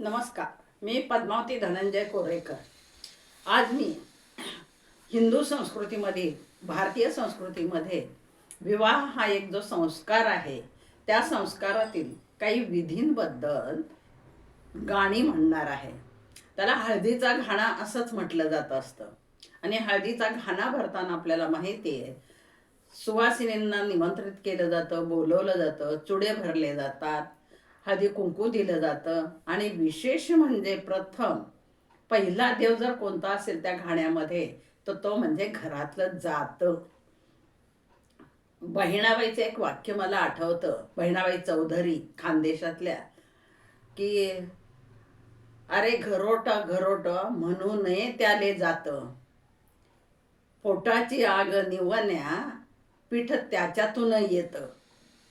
नमस्कार मी पद्मावती धनंजय कोरेकर आज मी हिंदू संस्कृतीमध्ये भारतीय संस्कृतीमध्ये विवाह हा एक जो संस्कार आहे त्या संस्कारातील काही विधींबद्दल गाणी म्हणणार आहे. त्याला हळदीचा घाणा असंच म्हटलं जात असतं. आणि हळदीचा घाणा भरताना आपल्याला माहिती आहे सुवासिनींना निमंत्रित केलं जातं बोलवलं जातं चुडे भरले जातात. हळदी कुंकू दिलं जातं. आणि विशेष म्हणजे प्रथम पहिला देव जर कोणता असेल त्या घाण्यामध्ये तर तो म्हणजे घरातलं जातं. बहिणाबाईचं एक वाक्य मला आठवतं. बहिणाबाई चौधरी खानदेशातल्या की अरे घरोट घरोट म्हणून त्याले जात. पोटाची आग निवण्या पीठ त्याच्यातून येतं.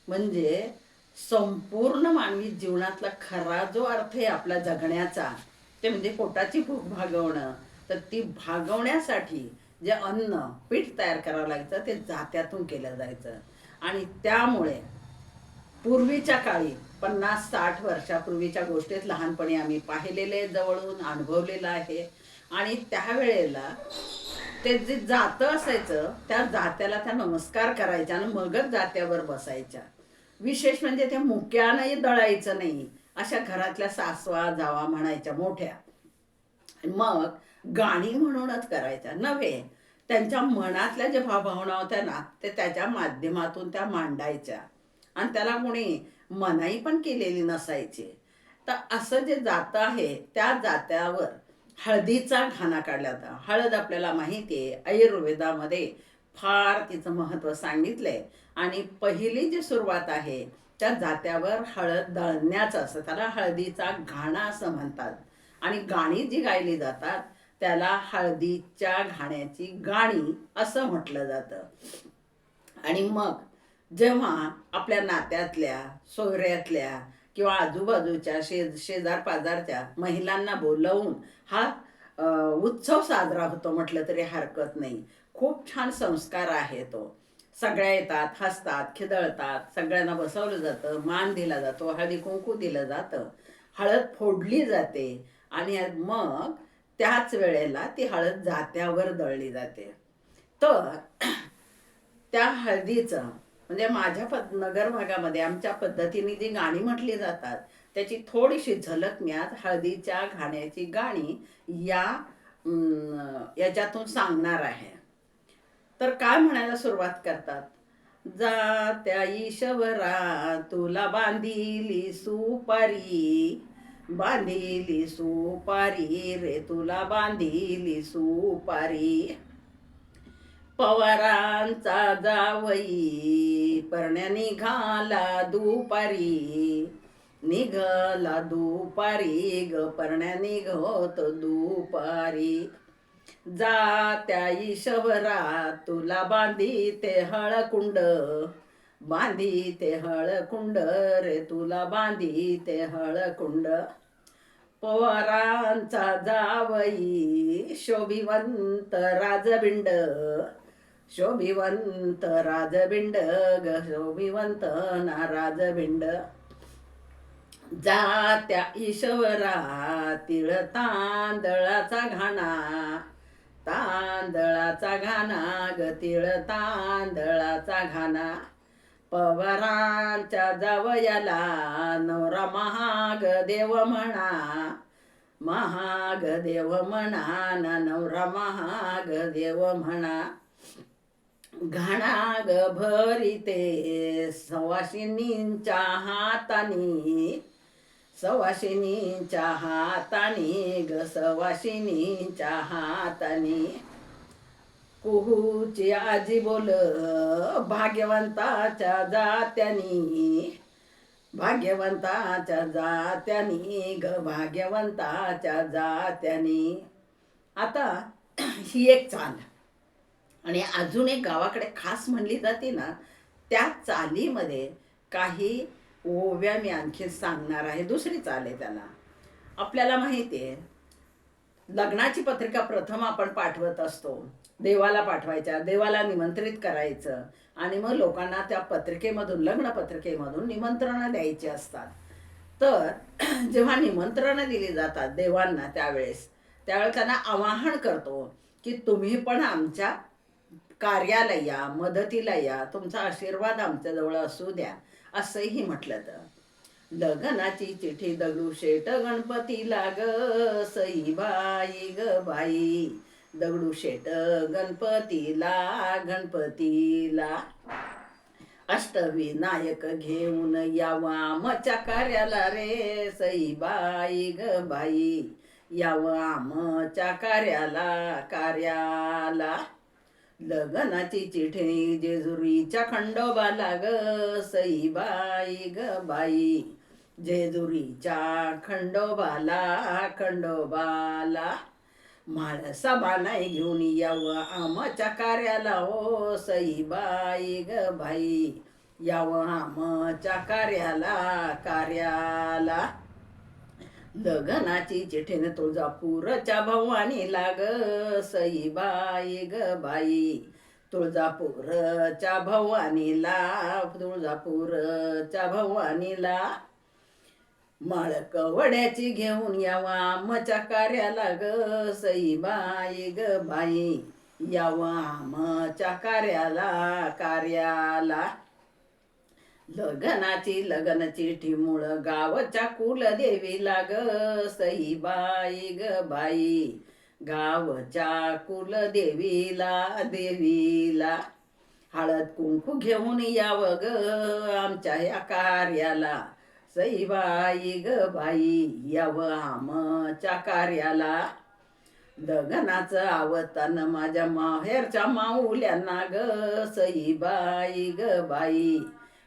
म्हणजे संपूर्ण मानवी जीवनातला खरा जो अर्थ आहे आपला जगण्याचा ते म्हणजे पोटाची भूक भागवणं. तर ती भागवण्यासाठी जे अन्न पीठ तयार करावं लागायचं ते जात्यातून केलं जायचं. आणि त्यामुळे पूर्वीच्या काळी पन्नास साठ वर्षापूर्वीच्या गोष्टीत लहानपणी आम्ही पाहिलेले जवळून अनुभवलेलं आहे. आणि त्यावेळेला ते जे जातं असायचं त्या जात्याला त्या नमस्कार करायच्या आणि मगच जात्यावर बसायच्या. विशेष म्हणजे त्या मुक्यानंही दळायचं नाही. अशा घरातल्या सासवा जावा म्हणायच्या मोठ्या. मग गाणी म्हणूनच करायच्या. नव्हे त्यांच्या मनातल्या ज्या भावभावना होत्या ना ते त्याच्या माध्यमातून त्या मांडायच्या. आणि त्याला कोणी मनाई पण केलेली नसायची. तर असं जे जातं आहे त्या जात्यावर हळदीचा घाणा काढला होता. हळद आपल्याला माहिती आहे आयुर्वेदामध्ये फार तिचं महत्त्व सांगितलंय. आणि पहिली जी सुरुवात आहे त्या जात्यावर हळद दळण्याचं असं त्याला हळदीचा घाणा असं म्हणतात. आणि गाणी जी गायली जातात त्याला हळदीच्या घाण्याची गाणी असं म्हटलं जातं. आणि मग जेव्हा आपल्या नात्यातल्या सोयऱ्यातल्या किंवा आजूबाजूच्या शे शेजार पाजारच्या महिलांना बोलवून हा उत्सव साजरा होतो म्हटलं तरी हरकत नाही. खूप छान संस्कार आहे तो. सगळ्या येतात हसतात खिदळतात सगळ्यांना बसवलं जातं मान दिला जातो हळदी कुंकू दिलं जातं हळद फोडली जाते आणि मग त्याच वेळेला ती हळद जात्यावर दळली जाते. तर त्या हळदीचं म्हणजे माझ्या पद नगर भागामध्ये आमच्या पद्धतीने जी गाणी म्हटली जातात त्याची थोडीशी झलक मी आज हळदीच्या घाण्याची गाणी या याच्यातून सांगणार आहे. तर काय म्हणायला सुरुवात करतात? जा त्या ईश्वरा तुला बांधिली सुपारी बांधिली सुपारी रे तुला बांधिली सुपारी. पवारांचा जावई परण्या निघाला दुपारी. निघाला दुपारी ग परण्या निघत दुपारी. जा त्या ईश्वरा तुला बांधी ते हळकुंड. बांधी ते हळकुंड रे तुला बांधी ते हळकुंड. पवारांचा जावई शोभिवंत राजबिंड. शोभिवंत राजबिंड ग शोभिवंत ना राजबिंड. जा त्या ईश्वरा तिळ तांदळाचा घाणा. तांदळाचा घाना ग तांदळाचा घाना पवारांच्या जावयाला नवरा महाग देव म्हणा. महाग देव म्हणा ना नवरा महाग देव म्हणा. घाणा ग भरिते सवाशिनींच्या हातानी. सवाशिनीच्या हातानी ग सवाशिनीच्या हातानी. कुहूची आजी बोल भाग्यवंताच्या जात्यानी. भाग्यवंताच्या जात्यानी ग भाग्यवंताच्या जात्यानी. आता ही एक चाल. आणि अजून एक गावाकडे खास म्हणली जाते ना त्या चालीमध्ये काही ओव्या मी आणखी सांगणार आहे. दुसरी चाल आहे त्याला. आपल्याला माहिती आहे लग्नाची पत्रिका प्रथम आपण पाठवत असतो. देवाला पाठवायच्या देवाला निमंत्रित करायचं आणि मग लोकांना त्या पत्रिकेमधून लग्न पत्रिकेमधून निमंत्रणं द्यायची असतात. तर जेव्हा निमंत्रणं दिली जातात देवांना त्यावेळेस त्यावेळेस त्यांना आवाहन करतो की तुम्ही पण आमच्या कार्याला या मदतीला या तुमचा आशीर्वाद आमच्याजवळ असू द्या. असंही म्हटलं तर लग्नाची चिठी दगडूशेठ गणपती गणपतीला सई बाई ग बाई. दगडूशेठ गणपतीला गणपतीला अष्टविनायक घेऊन यावा आमच्या कार्याला रे सई बाई ग बाई. यावं आमच्या कार्याला कार्याला. लग्नाची चिठणी जेजुरीच्या खंडोबाला ग सई बाई ग बाई. जेजुरीच्या खंडोबाला खंडोबाला. माळसा बाणाई घेऊन यावं आमच्या कार्याला ओ सई बाई ग बाई. यावं आमच्या कार्याला कार्याला. लग्नाची चिठीने तुळजापूरच्या भवानी लाग सई बाई ग बाई. तुळजापूरच्या भवानीला तुळजापूरच्या भवानीला माळकवड्याची घेऊन यावा आमच्या कार्याला ग सई बाई ग बाई. यावा आमच्या कार्याला कार्याला. लग्नाची लग्न ठिमूळ गावच्या कुलदेवीला लाग सई बाई ग बाई. गावच्या कुलदेवीला देवीला हळद कुंकू घेऊन यावं ग आमच्या या कार्याला. सई बाई ग बाई याव आमच्या कार्याला. लग्नाचं आवतान माझ्या माहेरच्या माऊल्यांना ग सई बाई ग बाई.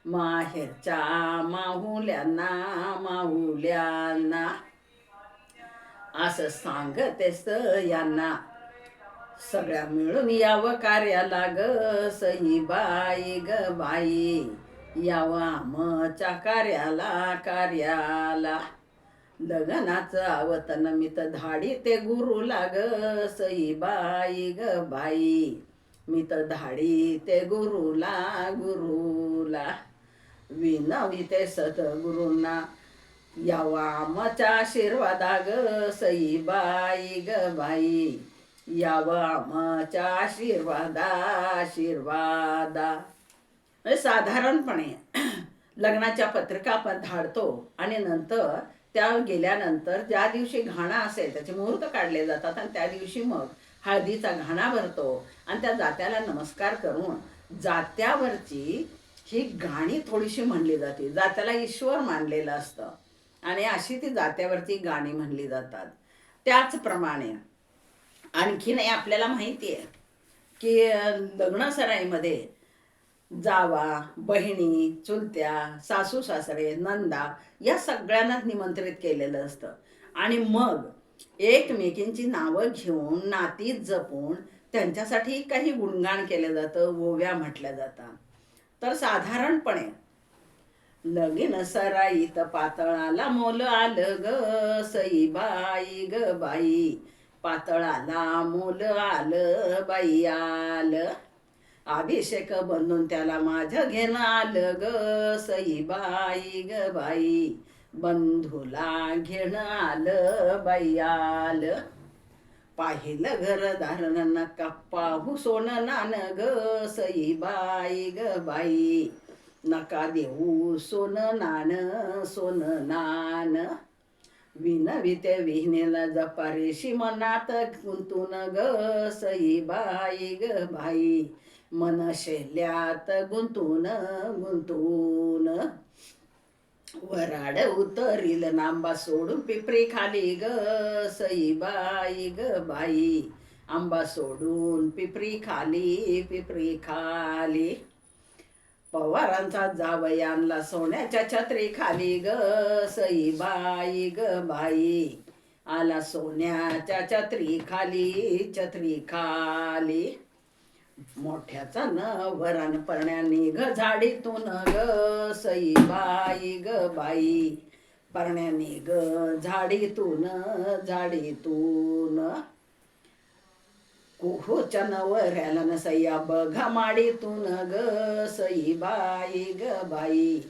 माहेरच्या माहुल्यांना माहुल्यांना. असं सांगतेस यांना. सगळ्या मिळून यावं कार्याला ग सई बाई ग बाई. यावं आमच्या कार्याला कार्याला. लग्नाचं आवतन मी तर धाडी ते गुरु लाग सई बाई ग बाई. मी तर धाडी ते गुरुला गुरुला. विनवी ते यावा. आमच्या आशीर्वादा ग सई बाई ग बाई. यावा आमच्या आशीर्वादा आशीर्वादा. म्हणजे साधारणपणे लग्नाच्या पत्रिका आपण धाडतो आणि नंतर त्या गेल्यानंतर ज्या दिवशी घाणा असेल त्याचे मुहूर्त काढले जातात आणि त्या दिवशी मग हळदीचा घाणा भरतो आणि त्या जात्याला नमस्कार करून जात्यावरची ही गाणी थोडीशी म्हणली जाते. जात्याला ईश्वर मानलेलं असतं. आणि अशी ती जात्यावरती गाणी म्हणली जातात. त्याचप्रमाणे आणखीन आपल्याला माहिती आहे की लग्नसराईमध्ये जावा बहिणी चुलत्या सासू सासरे नंदा या सगळ्यांनाच निमंत्रित केलेलं असतं. आणि मग एकमेकींची नावं घेऊन नाती जपून त्यांच्यासाठी काही गुणगाण केलं जातं ओव्या म्हटल्या जातात. तर साधारणपणे. लगीन सराईत पातळाला मोल आलं ग सई बाई ग बाई. पातळाला मोल आलं बाई आलं. अभिषेक बनून त्याला माझं घेणं आलं ग सई बाई ग बाई. बंधूला घेणं आलं बाई आलं. पाहिलं घरदार नका पाहू सोनं नान ग सई बाई ग बाई. नका देऊ सोनं नान सोनं नान. विनविते विहिनेला जपारेशी मनात गुंतून ग सई बाई ग बाई. मन शैल्यात गुंतून गुंतून. वराड उतरील नांबा सोडून पिपरी खाली ग सई बाई ग बाई. आंबा सोडून पिपरी खाली पिपरी खाली. पवारांचा जावई आणला सोन्याच्या छत्री खाली ग सई बाई ग बाई. आला सोन्याच्या छत्री खाली छत्री खाली. मोठ्याचा न वरान परण्यानी ग झाडीतून ग सई बाई ग बाई. परण्यानी ग झाडीतून झाडीतून. कुहोच्या नवऱ्याला न सया बघा माडीतून ग सई बाई ग बाई.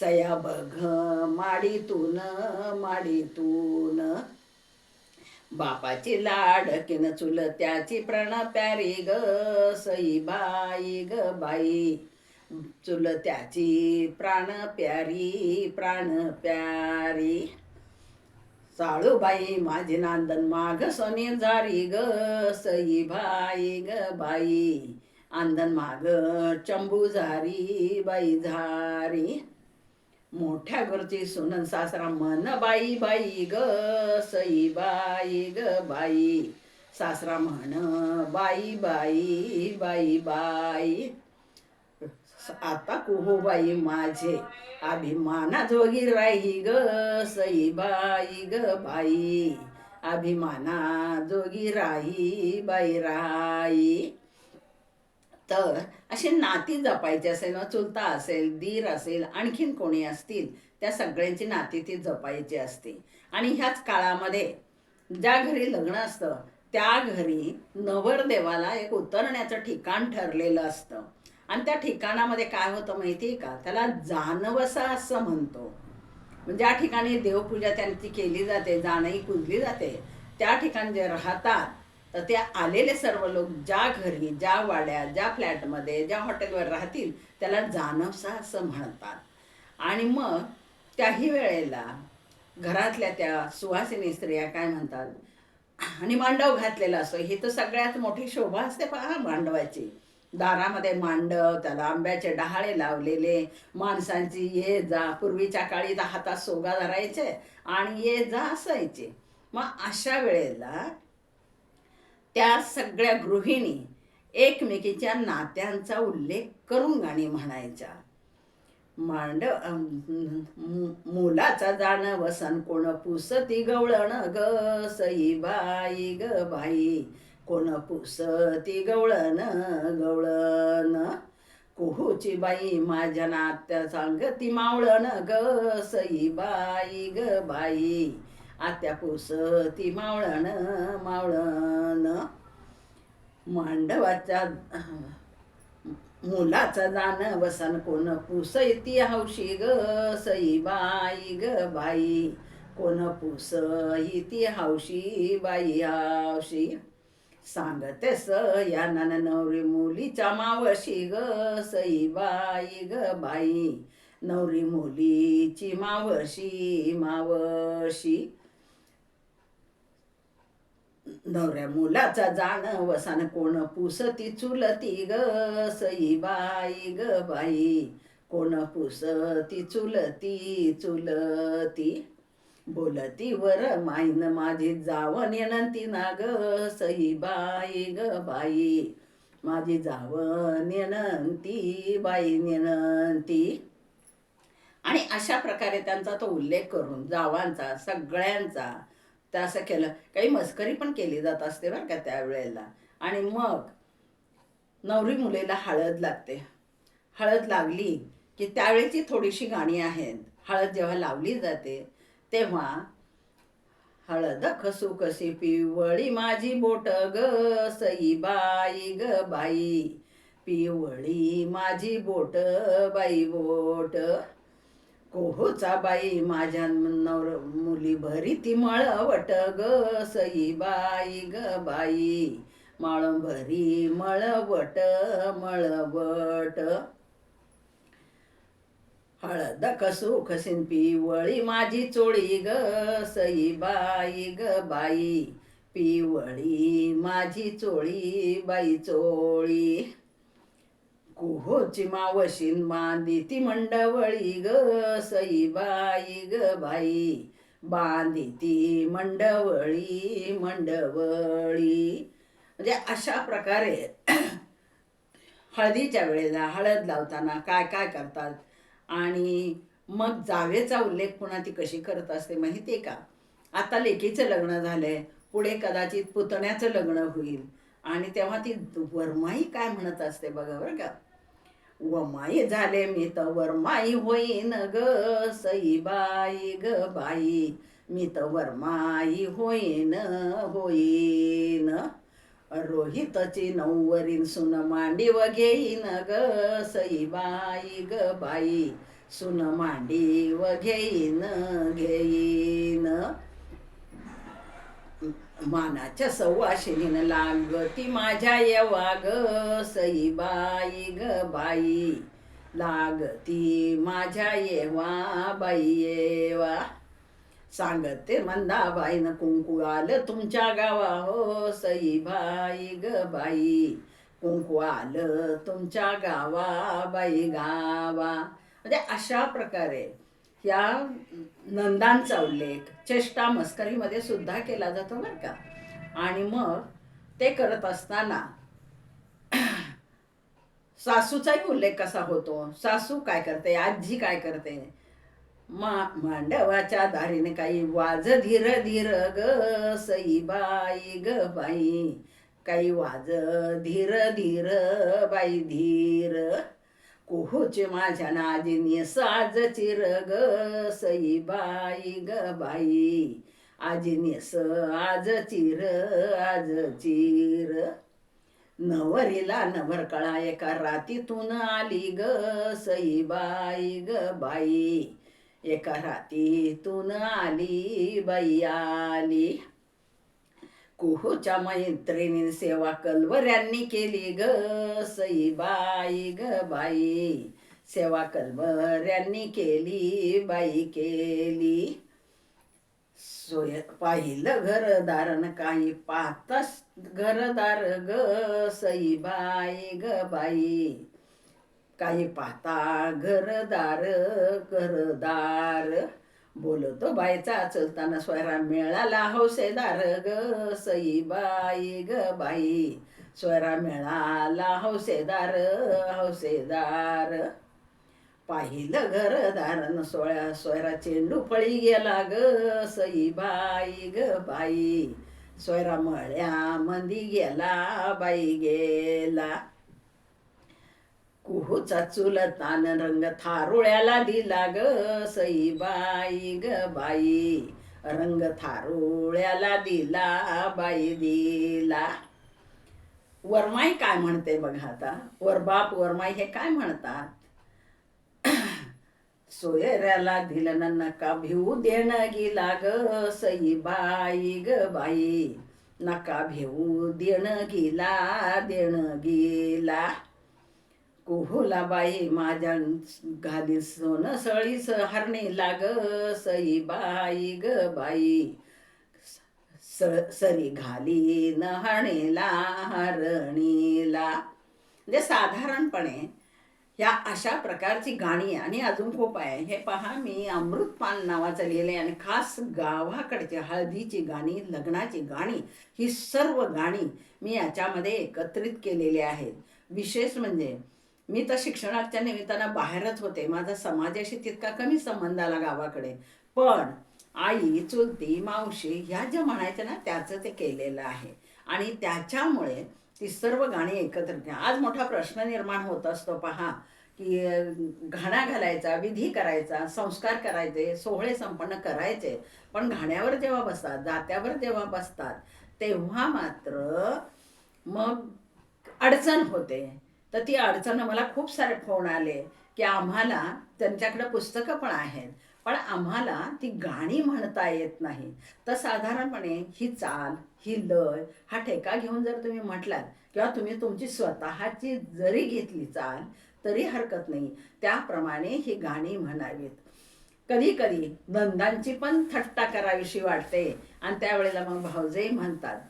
सया बघ माडीतून माडीतून. बापाची लाडकीन चुलत्याची प्रण प्यारी ग सई बाई ग बाई. चुलत्याची प्राण प्यारी प्राण प्यारी. साळूबाई माझी नांदन माग सोनी झारी ग सई भाई ग बाई. आंदन माग चंबू झारी बाई झारी. मोठ्या घरची सुनन सासरा मन बाई बाई ग सई बाई ग बाई. सासरा म्हण बाई बाई बाई बाई. आता कुहूबाई माझे अभिमाना जोगी राही ग सई बाई ग बाई. अभिमाना जोगी राही बाई राई तर असे नाती जपायचे असेल ना चुलता असेल दीर असेल आणखीन कोणी असतील त्या सगळ्यांची नाती ती जपायची असते. आणि ह्याच काळामध्ये ज्या घरी लग्न असतं त्या घरी नवरदेवाला एक उतरण्याचं ठिकाण ठरलेलं असतं. आणि त्या ठिकाणामध्ये काय होतं माहिती आहे का? त्याला जानवसा असं म्हणतो. म्हणजे ज्या ठिकाणी देवपूजा त्यांची केली जाते जानही कुजली जाते त्या ठिकाणी जे राहतात तर ते आलेले सर्व लोक ज्या घरी ज्या वाड्यात ज्या फ्लॅटमध्ये ज्या हॉटेलवर राहतील त्याला जानवसा असं म्हणतात. आणि मग त्याही वेळेला घरातल्या त्या सुवासिनी स्त्रिया काय म्हणतात? आणि मांडव घातलेला असतो ही तर सगळ्यात मोठी शोभा असते पहा मांडवाची. दारामध्ये मांडव त्याला आंब्याचे डहाळे लावलेले माणसांची ये जा पूर्वीच्या काळी तर हातात सोगा धरायचे आणि ये जा असायचे. मग अशा वेळेला त्या सगळ्या गृहिणी एकमेकीच्या नात्यांचा उल्लेख करून गाणी म्हणायच्या. मांड मु- मुलाचा जाण वसन कोण पुसती गवळण ग सई बाई ग बाई. कोण पुसती गवळण गवळण. कुहूची बाई माझ्या नात्या सांगती मावळण ग सई बाई ग बाई. आत्या पुसती मावळण मावळण. मांडवाच्या मुलाचा जाण वसन कोण पुसयती हौशी ग सई बाई ग बाई. कोण पुसयती हौशी बाई हौशी. स या नन नवरी मुलीच्या मावशी ग सई बाई ग बाई. नवरी मुलीची मावशी मावशी. नवऱ्या मुलाचा जाण वसान कोण पुसती चुलती ग सई बाई ग बाई. कोण पुसती चुलती चुलती? बोलती वर माईन माझी जावन येणती ना ग सई बाई ग बाई. माझी जावन येणती बाई नेणती आणि अशा प्रकारे त्यांचा तो उल्लेख करून जावांचा सगळ्यांचा तर असं केलं. काही मस्करी पण केली जात असते बरं का त्यावेळेला. आणि मग नवरी मुलीला हळद लागते. हळद लागली की त्यावेळेची थोडीशी गाणी आहेत. हळद जेव्हा लावली जाते तेव्हा हळद खसू कशी पिवळी माझी बोट ग सई बाई ग बाई. पिवळी माझी बोट बाई बोट. कोहोचा बाई माझ्या नवर मुली भरी ती मळवट ग सई बाई ग बाई. माळ भरी मळवट मळवट हळद कसू खसीन पिवळी माझी चोळी ग सई बाई ग बाई. पिवळी माझी चोळी बाई चोळी. कुहोची मावशीन बांधी ती मंडवळी ग सई बाई ग बाई बांधी ती मंडवळी. मंडवळी म्हणजे अशा प्रकारे हळदीच्या वेळेला हळद लावताना काय काय करतात? आणि मग जावेचा उल्लेख पुन्हा ती कशी करत असते माहिती आहे का? आता लेकीचं लग्न झालंय पुढे कदाचित पुतण्याचं लग्न होईल. आणि तेव्हा ती वरमाई काय म्हणत असते बघा बरं का? वमाई झाले मी तर माई होईन ग सई बाई ग बाई. मी तर वरमाई होईन होईन. रोहितची नऊवरीन सुन मांडीव घेईन ग सई बाई ग बाई. सुन मांडी व घेईन घेईन. मानाच्या सव्वाशिनीन लागती माझ्या येवा ग सई बाई ग बाई. लागती माझ्या येवा बाई येवा. सांगते मंदाबाईनं कुंकू आलं तुमच्या गावा हो सई बाई ग बाई. कुंकू आलं तुमच्या गावा बाई गावा. म्हणजे अशा प्रकारे या नंदांचा उल्लेख चेष्टा मस्करीमध्ये सुद्धा केला जातो बरं का. आणि मग ते करत असताना सासूचाही उल्लेख कसा होतो? सासू काय करते? आजी काय करते? मा मांडवाच्या दारीने काही वाज धीर धीर ग सई बाई ग बाई. काही वाज धीर धीर बाई धीर. कुहूचे माझ्या नाजीनी साज चिर ग सई बाई ग बाई। आजीने स आज चिर आज चिर। नवरीला नवर कळा एका रातीतून आली ग सई बाई ग बाई। एका रातीतून आली बाई आली। कुहूच्या मैत्रिणी सेवा कलवऱ्यांनी केली ग सई बाई ग बाई. सेवा कलवऱ्यांनी केली बाई केली. सोय पाहिलं घरदारन काही पाहतास घरदार ग सई बाई ग बाई. काही पाहता घरदार घरदार. बोलतो बाईचा चलताना स्वरा मिळाला हौसेदार ग सई बाई ग बाई. स्वरा मिळाला हौसेदार हौसेदार. पाहिलं घरदारन सोळ्या सोयरा चेंडू फळी गेला ग सई बाई ग बाई. सोयरा मळ्या मंदी गेला बाई गेला. कुहूचा चुलतान रंग थारुळ्याला दिला ग सई बाई ग बाई. रंग थारुळ्याला दिला बाई दिला. वरमाई काय म्हणते बघा आता? वरबाप वरमाई हे काय म्हणतात? सोयऱ्याला दिलं नका भिऊ देणं गेला ग सई बाई ग बाई. नका भिऊ देणं गेला देणं गेला. कोहोलाबाई माझ्या घाली सोनं सळीस हरणी लाग सई बाई ग बाई. स सरी घाली न हरणीला. हरणीला म्हणजे साधारणपणे ह्या अशा प्रकारची गाणी आणि अजून खूप आहे. हे पहा मी अमृतपान नावाचं लिहिले आणि खास गावाकडची हळदीची गाणी लग्नाची गाणी ही सर्व गाणी मी याच्यामध्ये एकत्रित केलेली आहेत. विशेष म्हणजे मी तर शिक्षणाच्या निमित्तानं बाहेरच होते. माझा समाजाशी तितका कमी संबंध आला गावाकडे. पण आई चुलती मावशी ह्या ज्या म्हणायच्या ना त्याचं ते केलेलं आहे. आणि त्याच्यामुळे ती सर्व गाणी एकत्र आज मोठा प्रश्न निर्माण होत असतो पहा की घाणा घालायचा विधी करायचा संस्कार करायचे सोहळे संपन्न करायचे. पण घाण्यावर जेव्हा बसतात जात्यावर जेव्हा बसतात तेव्हा मात्र मग अडचण होते. तर ती अडचण मला खूप सारे फोन आले की आम्हाला त्यांच्याकडे पुस्तकं पण आहेत. पण आम्हाला ती गाणी म्हणता येत नाही. तर साधारणपणे ही चाल ही लय हा ठेका घेऊन जर तुम्ही म्हटलात किंवा तुम्ही तुमची स्वतःची जरी घेतली चाल तरी हरकत नाही. त्याप्रमाणे ही गाणी म्हणावीत. कधी कधी नंदांची पण थट्टा करावीशी वाटते आणि त्यावेळेला मग भावजेही म्हणतात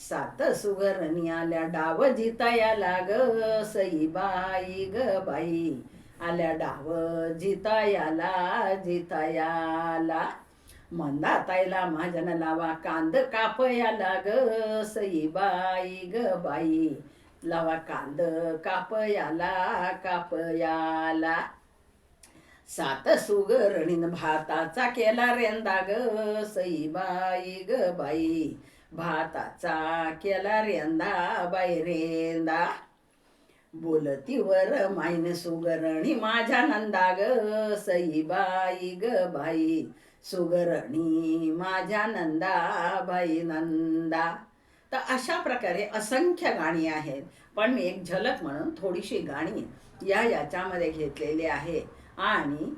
सात सुगरणी आल्या डाव जिताया लाग सई बाई ग बाई. आल्या डाव जितायाला जितायाला मंदा ताईला माझ्या लावा कांद कापया लाग सई बाई ग बाई. लावा कांद कापयाला कापयाला सात सुगरणीन भाताचा केला रेंदा ग सई बाई ग बाई. भाताचा केला रेंदा बाई रेंदा. बोलतीवर माईन सुगरणी माझ्या नंदा ग सई बाई ग बाई. सुगरणी माझ्या नंदा बाई नंदा. तर अशा प्रकारे असंख्य गाणी आहेत. पण मी एक झलक म्हणून थोडीशी गाणी या याच्यामध्ये घेतलेली आहे. आणि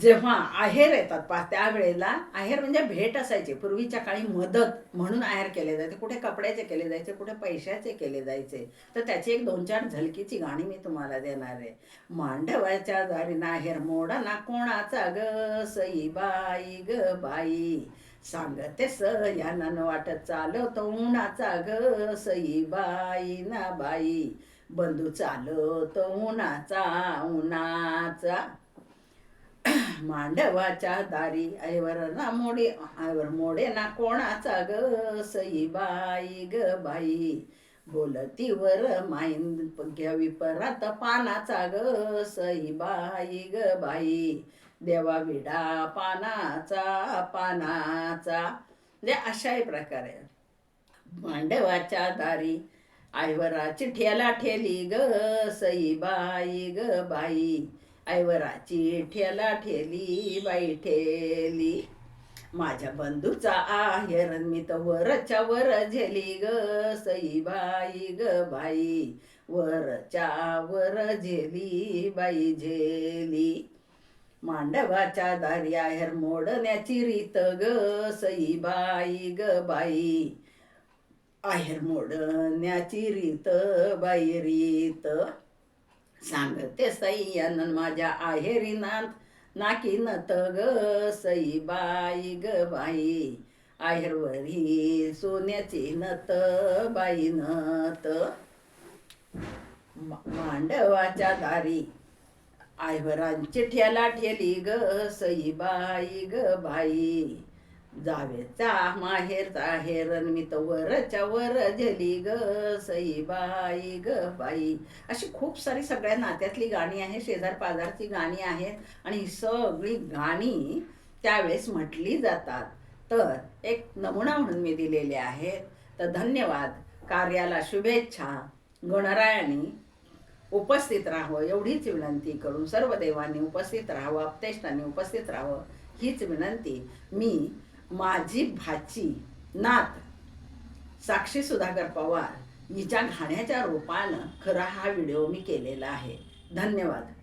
जेव्हा आहेर येतात पा त्यावेळेला आहेर म्हणजे भेट असायची. पूर्वीच्या काळी मदत म्हणून आहेर केले जायचे. कुठे कपड्याचे केले जायचे कुठे पैशाचे केले जायचे. तर त्याची एक दोन चार झलकीची गाणी मी तुम्हाला देणार आहे. मांडवाच्या दारी आहेर मोडा ना कोणाचा ग? सई बाई ग बाई. सांगते स यानं वाटत चालवतो उन्हाचा ग. सई बाई ना बाई. बंधू चालवतो उन्हाचा उन्हाचा. मांडवाच्या दारी ऐवर ना मोडे ऐवर मोडे ना कोणाचा ग? सई बाई ग बाई. बोलतीवर माईन घ्यावी परत पानाचा ग. सई बाई ग बाई. देवा विडा पानाचा पानाचा. म्हणजे अशाही प्रकारे. मांडवाच्या दारी आईवराची ठेला ठेली ग. सई बाई ग बाई. ऐवराची ठेला ठेली बाई ठेली. माझ्या बंधूचा आहेर मी तर वरच्या वर झेली ग सई बाई ग बाई. वरच्या वर झेली बाई झेली. मांडवाच्या दारी आहेर मोडण्याची रीत ग सई बाई ग बाई. आहेर मोडण्याची रीत बाई रीत. सांगते सई अन माझ्या आहेरी नाथ नाकी नत ग सई बाई ग बाई. आहेरवरी सोन्याची नत बाई नत. मांडवाच्या दारी. आयवरांची ठेला ठेली ग सई बाई ग बाई. जावेचा माहेरचा हेरन मी तर वरच्या वर जली ग सई बाई ग बाई. अशी खूप सारी सगळ्या नात्यातली गाणी आहेत शेजार पाजारची गाणी आहेत आणि ही सगळी गाणी त्यावेळेस म्हटली जातात. तर एक नमुना म्हणून मी दिलेले आहेत. तर धन्यवाद. कार्याला शुभेच्छा. गणरायाने उपस्थित राहावं एवढीच विनंती करून सर्व देवांनी उपस्थित राहावं अपतेष्टांनी उपस्थित राहावं हीच विनंती. मी माझी भाची नात साक्षी सुधाकर पवार हिच्या घाण्याच्या रूपानं खरा हा व्हिडिओ मी केलेला आहे. धन्यवाद.